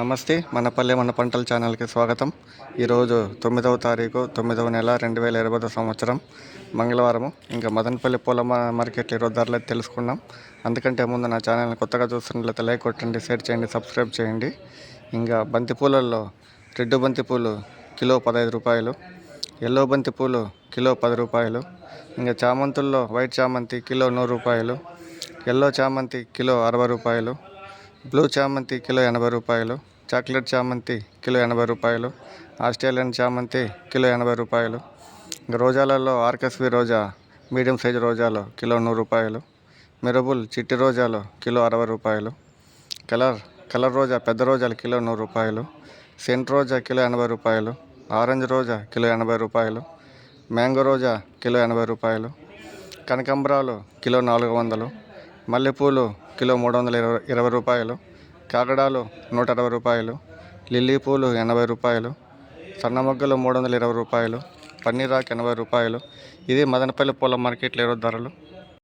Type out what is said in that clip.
నమస్తే మన పల్లె మన పంటల ఛానల్కి స్వాగతం. ఈరోజు తొమ్మిదవ తారీఖు తొమ్మిదవ నెల రెండు వేల ఇరవై సంవత్సరం. మంగళవారం ఇంకా మదనపల్లి పూల మా- ఈరోజు ధరలు తెలుసుకున్నాం. అందుకంటే ముందు నా ఛానల్ని కొత్తగా చూస్తున్నట్లయితే లైక్ కొట్టండి షేర్ చేయండి సబ్స్క్రైబ్ చేయండి. ఇంకా బంతి పూలల్లో రెడ్డు బంతి పూలు కిలో పదహైదు రూపాయలు ఎల్లో బంతి పూలు కిలో పది రూపాయలు ఇంకా చామంతుల్లో వైట్ చామంతి కిలో నూరు రూపాయలు ఎల్లో చామంతి కిలో అరవై రూపాయలు బ్లూ చామంతి కిలో ఎనభై రూపాయలు చాక్లెట్ చామంతి కిలో ఎనభై రూపాయలు ఆస్ట్రేలియన్ చామంతి కిలో ఎనభై రూపాయలు రోజాలలో ఆర్కెస్వి రోజా మీడియం సైజు రోజాలో కిలో నూరు రూపాయలు మిరబుల్ చిట్టి రోజాలు కిలో అరవై రూపాయలు కలర్ కలర్ రోజా పెద్ద రోజాలు కిలో నూరు రూపాయలు సెంట్ రోజా కిలో ఎనభై రూపాయలు ఆరెంజ్ రోజా కిలో ఎనభై రూపాయలు మ్యాంగో రోజా కిలో ఎనభై రూపాయలు కనకాంబరాలు కిలో నాలుగు వందలు మల్లెపూలు కిలో మూడు వందల ఇరవై ఇరవై రూపాయలు కాకడాలు నూట అరవై రూపాయలు లిల్లీ పూలు ఎనభై రూపాయలు సన్న మొగ్గలు మూడు వందల ఇరవై రూపాయలు పన్నీరాకు ఎనభై రూపాయలు. ఇది మదనపల్లి పూల మార్కెట్లో ఈరోజు ధరలు.